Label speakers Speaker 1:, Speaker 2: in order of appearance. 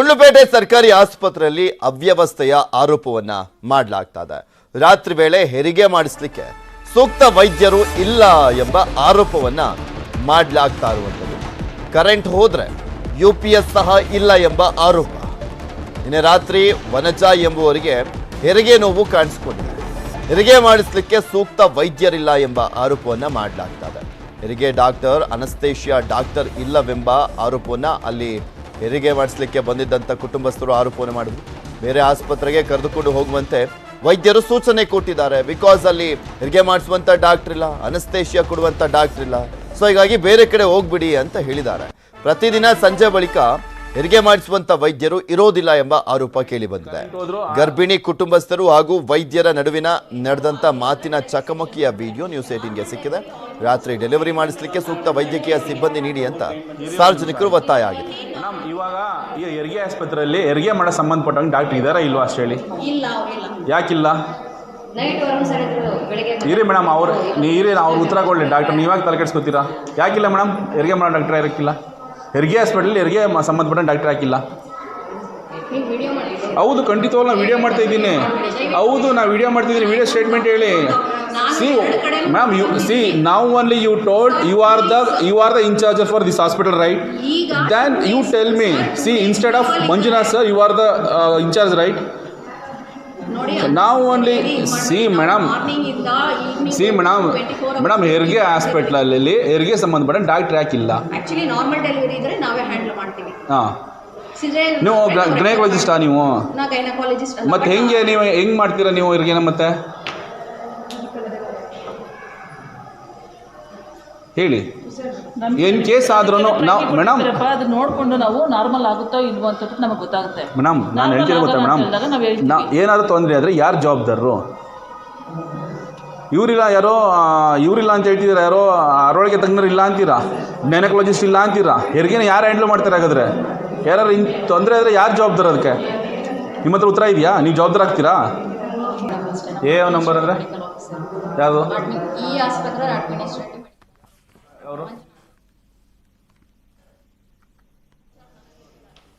Speaker 1: ಗುಂಡ್ಲುಪೇಟೆ ಸರ್ಕಾರಿ ಆಸ್ಪತ್ರೆಯಲ್ಲಿ ಅವ್ಯವಸ್ಥೆಯ ಆರೋಪವನ್ನ ಮಾಡಲಾಗ್ತಾ ಇದೆ ರಾತ್ರಿ ವೇಳೆ ಹೆರಿಗೆ ಮಾಡಿಸ್ಲಿಕ್ಕೆ ಸೂಕ್ತ ವೈದ್ಯರು ಇಲ್ಲ ಎಂಬ ಆರೋಪವನ್ನ ಮಾಡಲಾಗ್ತಾ ಇರುವಂಥದ್ದು. ಕರೆಂಟ್ ಹೋದ್ರೆ ಯು ಪಿ ಎಸ್ ಸಹ ಇಲ್ಲ ಎಂಬ ಆರೋಪ. ನಿನ್ನೆ ರಾತ್ರಿ ವನಜ ಎಂಬುವರಿಗೆ ಹೆರಿಗೆ ನೋವು ಕಾಣಿಸ್ಕೊಂಡಿದೆ. ಹೆರಿಗೆ ಮಾಡಿಸ್ಲಿಕ್ಕೆ ಸೂಕ್ತ ವೈದ್ಯರಿಲ್ಲ ಎಂಬ ಆರೋಪವನ್ನ ಮಾಡಲಾಗ್ತಾ ಇದೆ ಹೆರಿಗೆ ಡಾಕ್ಟರ್, ಅನಸ್ತೇಷಿಯಾ ಡಾಕ್ಟರ್ ಇಲ್ಲವೆಂಬ ಆರೋಪವನ್ನ ಅಲ್ಲಿ ಹೆರಿಗೆ ಮಾಡಿಸ್ಲಿಕ್ಕೆ ಬಂದಿದ್ದಂಥ ಕುಟುಂಬಸ್ಥರು ಆರೋಪನೆ ಮಾಡಿದ್ರು. ಬೇರೆ ಆಸ್ಪತ್ರೆಗೆ ಕರೆದುಕೊಂಡು ಹೋಗುವಂತೆ ವೈದ್ಯರು ಸೂಚನೆ ಕೊಟ್ಟಿದ್ದಾರೆ. ಬಿಕಾಸ್ ಅಲ್ಲಿ ಹೆರಿಗೆ ಮಾಡಿಸುವಂಥ ಡಾಕ್ಟರ್ ಇಲ್ಲ ಅನಸ್ತೇಷಿಯಾ ಕೊಡುವಂಥ ಡಾಕ್ಟರ್ ಇಲ್ಲ. ಸೊ ಹೀಗಾಗಿ ಬೇರೆ ಕಡೆ ಹೋಗ್ಬಿಡಿ ಅಂತ ಹೇಳಿದ್ದಾರೆ. ಪ್ರತಿದಿನ ಸಂಜೆ ಬಳಿಕ ಹೆರಿಗೆ ಮಾಡಿಸುವಂತ ವೈದ್ಯರು ಇರೋದಿಲ್ಲ ಎಂಬ ಆರೋಪ ಕೇಳಿ ಬಂದಿದೆ. ಗರ್ಭಿಣಿ ಕುಟುಂಬಸ್ಥರು ಹಾಗೂ ವೈದ್ಯರ ನಡುವಿನ ನಡೆದಂತ ಮಾತಿನ ಚಕಮಕಿಯ ವಿಡಿಯೋ ನ್ಯೂಸ್ ಏಟಿನ್ಗೆ ಸಿಕ್ಕಿದೆ. ರಾತ್ರಿ ಡೆಲಿವರಿ ಮಾಡಿಸಲಿಕ್ಕೆ ಸೂಕ್ತ ವೈದ್ಯಕೀಯ ಸಿಬ್ಬಂದಿ ನೀಡಿ ಅಂತ ಸಾರ್ವಜನಿಕರು ಒತ್ತಾಯ ಆಗಿದೆ.
Speaker 2: ಮೇಡಮ್ ಇವಾಗ ಈ ಹೆರಿಗೆ ಆಸ್ಪತ್ರೆಯಲ್ಲಿ ಹೆರಿಗೆ ಮಾಡೋ ಸಂಬಂಧಪಟ್ಟಂಗೆ ಡಾಕ್ಟರ್ ಇದಾರಾ ಇಲ್ವಾ ಅಷ್ಟು ಹೇಳಿ? ಯಾಕಿಲ್ಲ?
Speaker 3: ನೈಟ್ ವರಂ ಸರ್ ಇದ್ರು ಬೆಳಿಗ್ಗೆ
Speaker 2: ಇರಿ ಮೇಡಮ್ ಅವ್ರು ನೀರಿ ಅವ್ರು ಉತ್ತರ ಕೊಡಲಿ ಡಾಕ್ಟರ್ ನೀವಾಗ ತಲೆ ಕೆಡಿಸ್ಕೊತೀರಾ? ಯಾಕಿಲ್ಲ ಮೇಡಮ್ ಹೆರಿಗೆ ಮಾಡೋ ಡಾಕ್ಟರ್ ಯಾಕಿಲ್ಲ ಹೆರಿಗೆ ಹಾಸ್ಪಿಟಲ್ ಹೆರಿಗೆ ಸಂಬಂಧಪಟ್ಟ ಡಾಕ್ಟರ್ ಹಾಕಿಲ್ಲ.
Speaker 3: ನೀವು
Speaker 2: ಹೌದು ಖಂಡಿತವಾಗಿ ನಾನು ವೀಡಿಯೋ ಮಾಡ್ತಾ ಇದ್ದೀನಿ. ಹೌದು ನಾ ವಿಡಿಯೋ ಮಾಡ್ತಿದ್ದೀನಿ ವಿಡಿಯೋ ಸ್ಟೇಟ್ಮೆಂಟ್ ಹೇಳಿ. ಸಿ ಮ್ಯಾಮ್ ಯು ಸಿ ನಾವು only you told you are the you are the incharge for this hospital right then you tell me see instead of Manjunath sir you are the incharge right ನಾವು only see madam see madam madam ಹೆರಿಗೆ ಹಾಸ್ಪಿಟ್ಲಲ್ಲಿ ಹೆರಿಗೆ ಸಂಬಂಧಪಟ್ಟ doctor ಯಾಕಿಲ್ಲ
Speaker 3: actually normal delivery ಇದ್ರೆ ನಾವೇ handle ಮಾಡ್ತೀವಿ.
Speaker 2: ಹಾಂ. ನೀವು ಗ್ರೈನಕಾಲಜಿಸ್ಟಾ ನೀವು? ಮತ್ತೆ ಹೆಂಗೆ ನೀವು ಹೆಂಗ್ ಮಾಡ್ತೀರಾ ನೀವು ಹೆರಿಗೆನ ಮತ್ತೆ? ಹೇಳಿ. ಏನ್ ಕೇಸ್ ಆದ್ರೂ ನಾವು ಮೇಡಮ್
Speaker 4: ಅದು ನೋಡ್ಕೊಂಡು ನಾವು ನಾರ್ಮಲ್ ಆಗುತ್ತೋ ಇಲ್ವೋ ಅಂತ ನಮಗೆ ಗೊತ್ತಾಗುತ್ತೆ.
Speaker 2: ಮೇಡಮ್ ನಾನು ಹೇಳ್ತೀನಿ ಗೊತ್ತಾ ಮೇಡಮ್? ನಾ ಏನಾದ್ರು ತೊಂದರೆ ಆದರೆ ಯಾರು ಜವಾಬ್ದಾರರು? ಇವರಿಲ್ಲ ಯಾರೋ ಇವರಿಲ್ಲ ಅಂತ ಹೇಳ್ತಿದ್ದೀರಾ ಯಾರೋ ಅರೊಳಗೆ ತಜ್ಞರು ಇಲ್ಲ ಅಂತೀರಾ? ಗೈನಕಾಲಜಿಸ್ಟ್ ಇಲ್ಲ ಅಂತೀರಾ? ಹೆರಿಗೆನ ಯಾರು ಹ್ಯಾಂಡಲ್ ಮಾಡ್ತಾರೆ ಹಾಗಾದ್ರೆ? ಯಾರು ಇನ್ ತೊಂದರೆ ಆದರೆ ಯಾರು ಜವಾಬ್ದಾರ ಅದಕ್ಕೆ? ನಿಮ್ಮ ಹತ್ರ ಉತ್ತರ ಇದೆಯಾ? ನೀವು ಜವಾಬ್ದಾರ ಆಗ್ತೀರಾ? ಏ ನಂಬರ್ ಅಂದರೆ? ಯಾವುದು?
Speaker 3: ಈ ಆಸ್ಪತ್ರೆ ಅಡ್ಮಿನಿಸ್ಟ್ರೇಟಿವ್
Speaker 2: ಅವರು